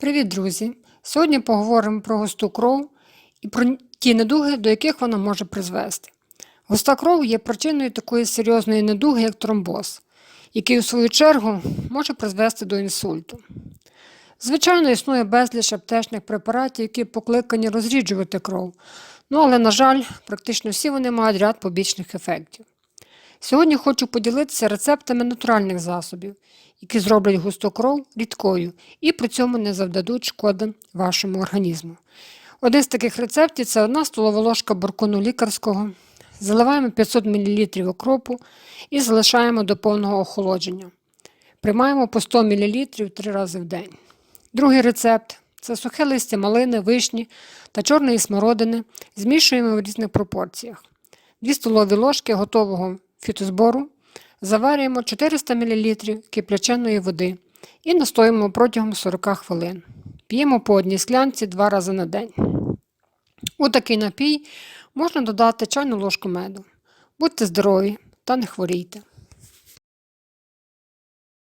Привіт, друзі! Сьогодні поговоримо про густу кров і про ті недуги, до яких вона може призвести. Густа кров є причиною такої серйозної недуги, як тромбоз, який, у свою чергу, може призвести до інсульту. Звичайно, існує безліч аптечних препаратів, які покликані розріджувати кров, ну але, на жаль, практично всі вони мають ряд побічних ефектів. Сьогодні хочу поділитися рецептами натуральних засобів, які зроблять густу кров рідкою і при цьому не завдадуть шкоди вашому організму. Один з таких рецептів це одна столова ложка буркуну лікарського. Заливаємо 500 мл окропу і залишаємо до повного охолодження. Приймаємо по 100 мл 3 рази в день. Другий рецепт це сухе листя малини, вишні та чорної смородини. Змішуємо в різних пропорціях. 2 столові ложки готового фітозбору, заварюємо 400 мл кипляченої води і настоїмо протягом 40 хвилин. П'ємо по одній склянці два рази на день. У такий напій можна додати чайну ложку меду. Будьте здорові та не хворійте.